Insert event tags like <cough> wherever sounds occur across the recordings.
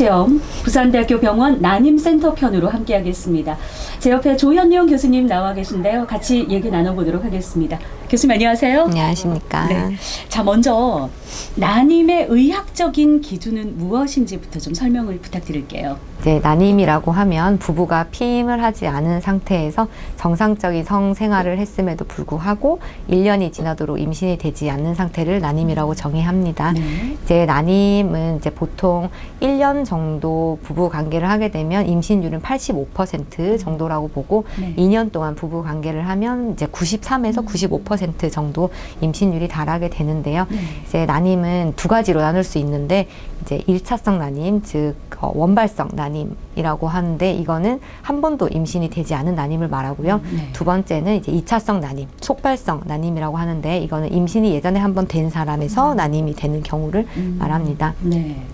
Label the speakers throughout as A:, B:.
A: 의료체험 부산대학교 병원 난임센터 편으로 함께하겠습니다. 제 옆에 조현용 교수님 나와 계신데요. 같이 얘기 나눠보도록 하겠습니다. 교수님 안녕하세요.
B: 안녕하십니까.
A: 네. 자 먼저 난임의 의학적인 기준은 무엇인지부터 좀 설명을 부탁드릴게요.
B: 이제 난임이라고 하면 부부가 피임을 하지 않은 상태에서 정상적인 성 생활을 했음에도 불구하고 1년이 지나도록 임신이 되지 않는 상태를 난임이라고 정의합니다.
A: 네.
B: 이제 난임은 이제 보통 1년 정도 부부 관계를 하게 되면 임신율은 85% 정도라고 보고
A: 네.
B: 2년 동안 부부 관계를 하면 이제 93에서 95% 정도 임신율이 달하게 되는데요.
A: 네.
B: 이제 난임은 두 가지로 나눌 수 있는데 이제 일차성 난임, 즉 어, 원발성 난임이라고 하는데 이거는 한 번도 임신이 되지 않은 난임을 말하고요.
A: 네.
B: 두 번째는 이제 이차성 난임, 속발성 난임이라고 하는데 이거는 임신이 예전에 한 번 된 사람에서 난임이 되는 경우를
A: 음.
B: 말합니다.
A: 네.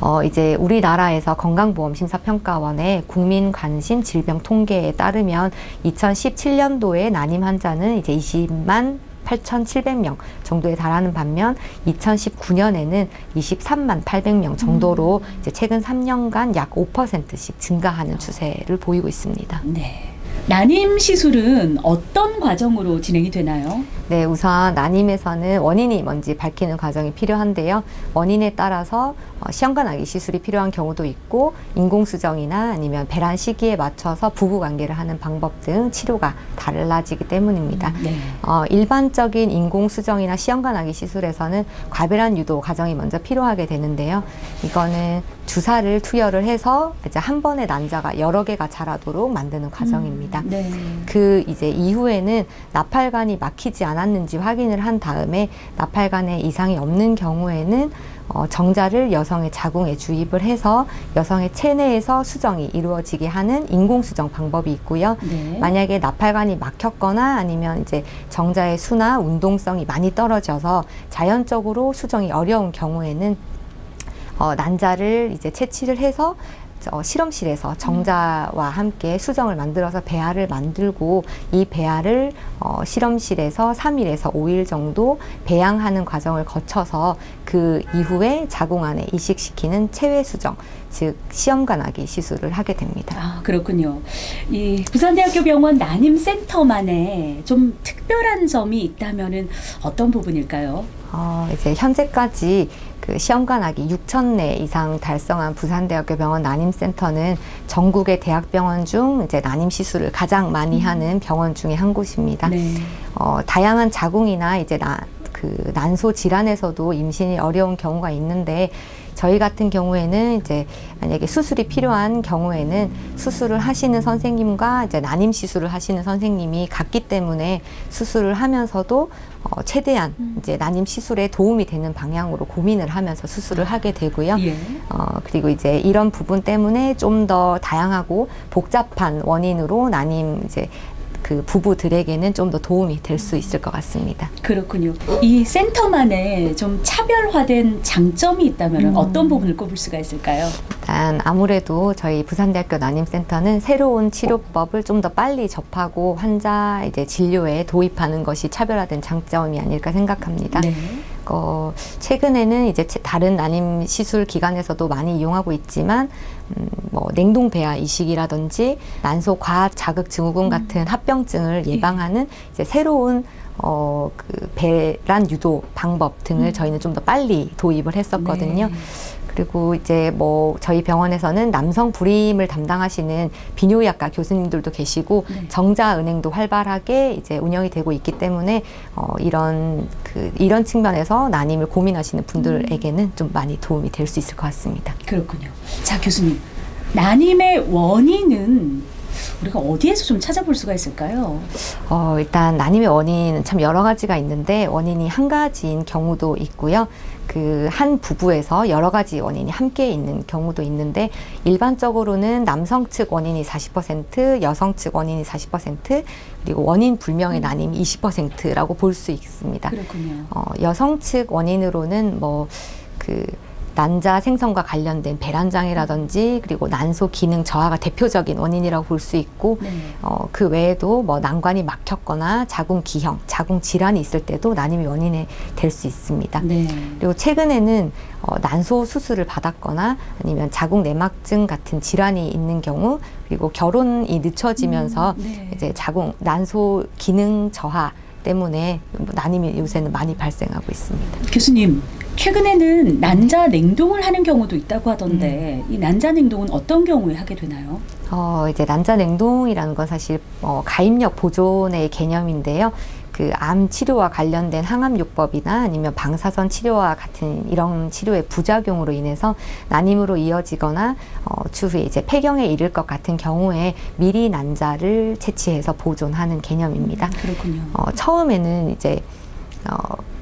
B: 어, 이제 우리나라에서 건강보험 심사평가원의 국민 관심 질병 통계에 따르면 2017년도에 난임 환자는 이제 20만 8,700명 정도에 달하는 반면 2019년에는 23만 800명 정도로 이제 최근 3년간 약 5%씩 증가하는 추세를 보이고 있습니다.
A: 네. 난임 시술은 어떤 과정으로 진행이 되나요?
B: 네, 우선 난임에서는 원인이 뭔지 밝히는 과정이 필요한데요. 원인에 따라서 어, 시험관하기 시술이 필요한 경우도 있고 인공수정이나 아니면 배란 시기에 맞춰서 부부 관계를 하는 방법 등 치료가 달라지기 때문입니다.
A: 네.
B: 어, 일반적인 인공수정이나 시험관하기 시술에서는 과배란 유도 과정이 먼저 필요하게 되는데요. 이거는 주사를 투여를 해서 이제 한 번에 난자가 여러 개가 자라도록 만드는 과정입니다.
A: 네.
B: 그 이제 이후에는 나팔관이 막히지 않았는지 확인을 한 다음에 나팔관에 이상이 없는 경우에는 어, 정자를 여성의 자궁에 주입을 해서 여성의 체내에서 수정이 이루어지게 하는 인공수정 방법이 있고요.
A: 네.
B: 만약에 나팔관이 막혔거나 아니면 이제 정자의 수나 운동성이 많이 떨어져서 자연적으로 수정이 어려운 경우에는 어, 난자를 이제 채취를 해서 어, 실험실에서 정자와 함께 수정을 만들어서 배아를 만들고 이 배아를 어, 실험실에서 3일에서 5일 정도 배양하는 과정을 거쳐서 그 이후에 자궁 안에 이식시키는 체외 수정, 즉 시험관하기 시술을 하게 됩니다.
A: 아, 그렇군요. 이 부산대학교 병원 난임센터만의 좀 특별한 점이 있다면은 어떤 부분일까요?
B: 어, 이제 현재까지 그 시험관하기 6천 내 이상 달성한 부산대학교 병원 난임센터는 전국의 대학병원 중 이제 난임 시술을 가장 많이 하는 병원 중에 한 곳입니다.
A: 네.
B: 어, 다양한 자궁이나 이제 나, 그 난소 질환에서도 임신이 어려운 경우가 있는데 저희 같은 경우에는 이제 만약에 수술이 필요한 경우에는 수술을 하시는 선생님과 이제 난임 시술을 하시는 선생님이 같기 때문에 수술을 하면서도 어, 최대한 이제 난임 시술에 도움이 되는 방향으로 고민을 하면서 수술을 하게 되고요.
A: 예.
B: 어, 그리고 이제 이런 부분 때문에 좀 더 다양하고 복잡한 원인으로 난임 이제 그 부부들에게는 좀 더 도움이 될 수 있을 것 같습니다.
A: 그렇군요. 이 센터만의 좀 차별화된 장점이 있다면
B: 음.
A: 어떤 부분을 꼽을 수가 있을까요?
B: 일단 아무래도 저희 부산대학교 난임센터는 새로운 치료법을 좀 더 빨리 접하고 환자 이제 진료에 도입하는 것이 차별화된 장점이 아닐까 생각합니다.
A: 네.
B: 어, 최근에는 이제 체- 다른 난임 시술 기관에서도 많이 이용하고 있지만 음, 뭐 냉동 배아 이식이라든지 난소 과학 자극 증후군 같은 합병증을 예방하는 이제 새로운 어, 그 배란 유도 방법 등을 저희는 좀 더 빨리 도입을 했었거든요.
A: 네.
B: 그리고 이제 뭐 저희 병원에서는 남성 불임을 담당하시는 비뇨의학과 교수님들도 계시고
A: 네.
B: 정자은행도 활발하게 이제 운영이 되고 있기 때문에 어 이런 그 이런 측면에서 난임을 고민하시는 분들에게는 좀 많이 도움이 될 수 있을 것 같습니다.
A: 그렇군요. 자, 교수님. 난임의 원인은 우리가 어디에서 좀 찾아볼 수가 있을까요?
B: 어, 일단 난임의 원인은 참 여러 가지가 있는데 원인이 한 가지인 경우도 있고요. 그 한 부부에서 여러 가지 원인이 함께 있는 경우도 있는데 일반적으로는 남성 측 원인이 40%, 여성 측 원인이 40%, 그리고 원인 불명의 난임이 20%라고 볼 수 있습니다.
A: 그렇군요.
B: 어, 여성 측 원인으로는 뭐그 난자 생성과 관련된 배란 장애라든지 그리고 난소 기능 저하가 대표적인 원인이라고 볼 수 있고
A: 네.
B: 어, 그 외에도 뭐 난관이 막혔거나 자궁 기형, 자궁 질환이 있을 때도 난임이 원인이 될 수 있습니다.
A: 네.
B: 그리고 최근에는 어, 난소 수술을 받았거나 아니면 자궁 내막증 같은 질환이 있는 경우 그리고 결혼이 늦춰지면서
A: 음, 네.
B: 이제 자궁 난소 기능 저하 때문에 뭐 난임이 요새는 많이 발생하고 있습니다.
A: 교수님, 최근에는 난자 냉동을 하는 경우도 있다고 하던데 이 난자 냉동은 어떤 경우에 하게 되나요?
B: 어, 이제 난자 냉동이라는 건 사실 어, 가입력 보존의 개념인데요. 그 암 치료와 관련된 항암요법이나 아니면 방사선 치료와 같은 이런 치료의 부작용으로 인해서 난임으로 이어지거나 어, 추후에 이제 폐경에 이를 것 같은 경우에 미리 난자를 채취해서 보존하는 개념입니다.
A: 그렇군요.
B: 어, 처음에는 이제 어,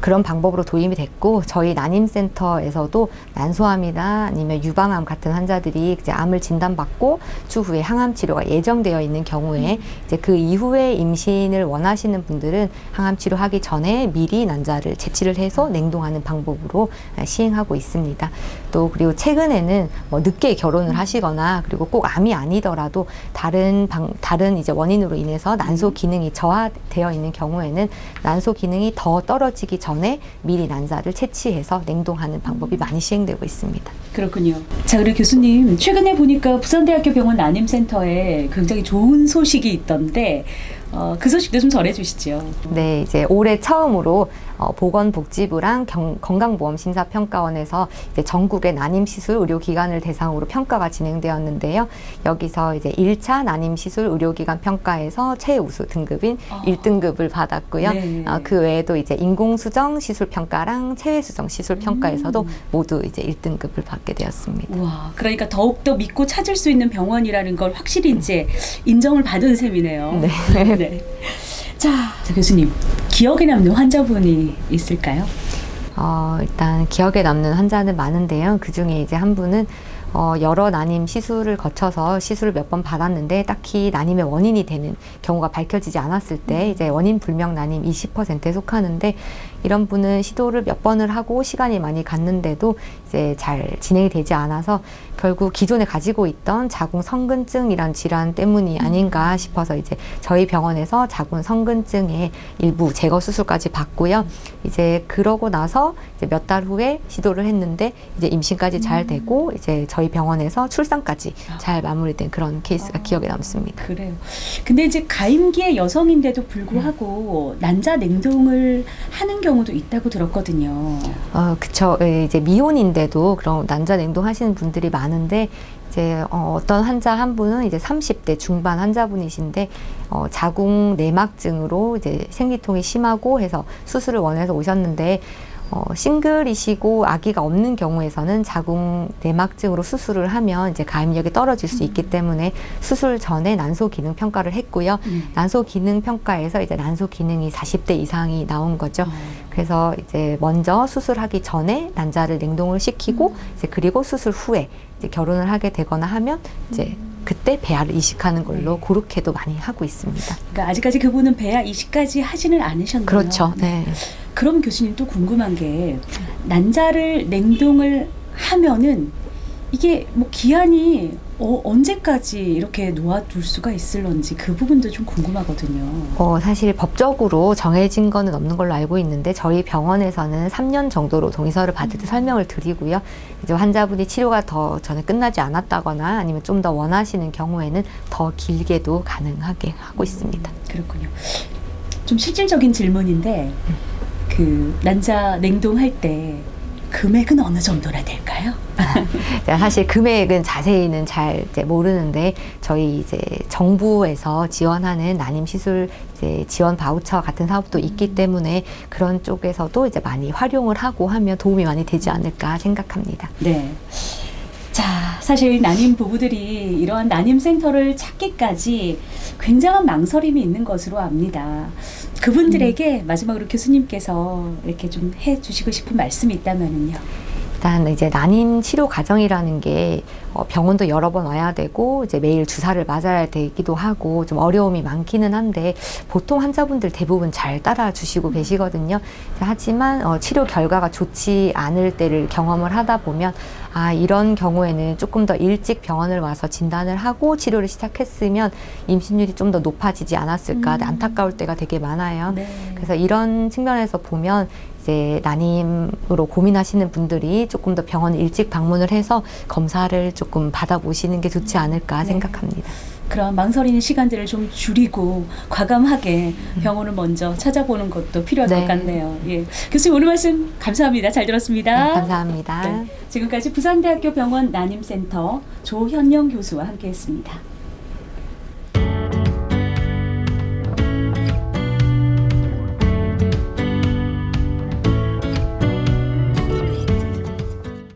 B: 그런 방법으로 도입이 됐고 저희 난임센터에서도 난소암이나 아니면 유방암 같은 환자들이 이제 암을 진단받고 추후에 항암 치료가 예정되어 있는 경우에 이제 그 이후에 임신을 원하시는 분들은 항암 치료하기 전에 미리 난자를 채취를 해서 냉동하는 방법으로 시행하고 있습니다. 또 그리고 최근에는 뭐 늦게 결혼을 하시거나 그리고 꼭 암이 아니더라도 다른 방, 다른 이제 원인으로 인해서 난소 기능이 저하되어 있는 경우에는 난소 기능이 더 떨어지기 전에 미리 난자를 채취해서 냉동하는 방법이 많이 시행되고 있습니다.
A: 그렇군요. 자, 그리고 교수님, 최근에 보니까 부산대학교 병원 난임센터에 굉장히 좋은 소식이 있던데 어, 그 소식도 좀 전해주시죠.
B: 네, 이제 올해 처음으로 어, 보건복지부랑 경- 건강보험심사평가원에서 이제 전국의 난임시술 의료기관을 대상으로 평가가 진행되었는데요. 여기서 이제 1차 난임시술 의료기관 평가에서 최우수 등급인
A: 아.
B: 1등급을 받았고요.
A: 네.
B: 어, 그 외에도 이제 인공수정 시술평가랑 체외수정 시술평가에서도
A: 음.
B: 모두 이제 1등급을 받게 되었습니다.
A: 와, 그러니까 더욱더 믿고 찾을 수 있는 병원이라는 걸 확실히 이제 인정을 받은 셈이네요.
B: 네. <laughs>
A: 네. 자, 자, 교수님, 기억에 남는 환자분이 있을까요?
B: 어, 일단 기억에 남는 환자는 많은데요. 그 중에 이제 한 분은 어, 여러 난임 시술을 거쳐서 시술을 몇 번 받았는데 딱히 난임의 원인이 되는 경우가 밝혀지지 않았을 때 이제 원인 불명 난임 20%에 속하는데 이런 분은 시도를 몇 번을 하고 시간이 많이 갔는데도 이제 잘 진행이 되지 않아서 결국 기존에 가지고 있던 자궁 성근증이란 질환 때문이 아닌가 싶어서 이제 저희 병원에서 자궁 성근증의 일부 제거 수술까지 받고요. 이제 그러고 나서 이제 몇 달 후에 시도를 했는데 이제 임신까지 잘 되고 이제 저희 병원에서 출산까지 잘 마무리된 그런 케이스가
A: 아.
B: 기억에 남습니다.
A: 그래요. 근데 이제 가임기의 여성인데도 불구하고 난자 냉동을 하는 경우도 있다고 들었거든요.
B: 어, 그쵸. 예, 이제 미혼인데도 그런 난자 냉동 하시는 분들이 많은데 이제 어, 어떤 환자 한 분은 이제 30대 중반 환자분이신데 어, 자궁 내막증으로 이제 생리통이 심하고 해서 수술을 원해서 오셨는데 어, 싱글이시고 아기가 없는 경우에서는 자궁 내막증으로 수술을 하면 이제 가임력이 떨어질 수 있기 때문에 수술 전에 난소 기능 평가를 했고요.
A: 네.
B: 난소 기능 평가에서 이제 난소 기능이 40대 이상이 나온 거죠.
A: 어,
B: 그래서 이제 먼저 수술하기 전에 난자를 냉동을 시키고
A: 음.
B: 이제 그리고 수술 후에 이제 결혼을 하게 되거나 하면 이제 그때 배아를 이식하는 걸로
A: 네.
B: 그렇게도 많이 하고 있습니다.
A: 그러니까 아직까지 그분은 배아 이식까지 하지는 않으셨나요?
B: 그렇죠. 네.
A: 그럼 교수님 또 궁금한 게 난자를 냉동을 하면은 이게 뭐 기한이 어, 언제까지 이렇게 놓아둘 수가 있을런지 그 부분도 좀 궁금하거든요.
B: 어, 사실 법적으로 정해진 거는 없는 걸로 알고 있는데 저희 병원에서는 3년 정도로 동의서를 받을 때 설명을 드리고요. 이제 환자분이 치료가 더 전에 끝나지 않았다거나 아니면 좀 더 원하시는 경우에는 더 길게도 가능하게 하고 있습니다.
A: 그렇군요. 좀 실질적인 질문인데 그 난자 냉동할 때 금액은 어느 정도나 될까요?
B: 제가 사실 금액은 자세히는 잘 이제 모르는데 저희 이제 정부에서 지원하는 난임 시술 이제 지원 바우처 같은 사업도 있기 때문에 그런 쪽에서도 이제 많이 활용을 하고 하면 도움이 많이 되지 않을까 생각합니다.
A: 네. 자, 사실 난임 부부들이 이러한 난임 센터를 찾기까지 굉장한 망설임이 있는 것으로 압니다. 그분들에게 마지막으로 교수님께서 이렇게 좀 해주시고 싶은 말씀이 있다면은요.
B: 일단 이제 난임 치료 과정이라는 게 어, 병원도 여러 번 와야 되고 이제 매일 주사를 맞아야 되기도 하고 좀 어려움이 많기는 한데 보통 환자분들 대부분 잘 따라주시고 계시거든요. 하지만 어, 치료 결과가 좋지 않을 때를 경험을 하다 보면 아 이런 경우에는 조금 더 일찍 병원을 와서 진단을 하고 치료를 시작했으면 임신율이 좀 더 높아지지 않았을까
A: 음.
B: 안타까울 때가 되게 많아요.
A: 네.
B: 그래서 이런 측면에서 보면 이제 난임으로 고민하시는 분들이 조금 더 병원 일찍 방문을 해서 검사를 조금 받아보시는 게 좋지 않을까
A: 네.
B: 생각합니다.
A: 그런 망설이는 시간들을 좀 줄이고 과감하게 병원을 먼저 찾아보는 것도 필요할
B: 네.
A: 것 같네요. 예. 교수님 오늘 말씀 감사합니다. 잘 들었습니다.
B: 네, 감사합니다.
A: 네. 지금까지 부산대학교 병원 난임센터 조현영 교수와 함께했습니다.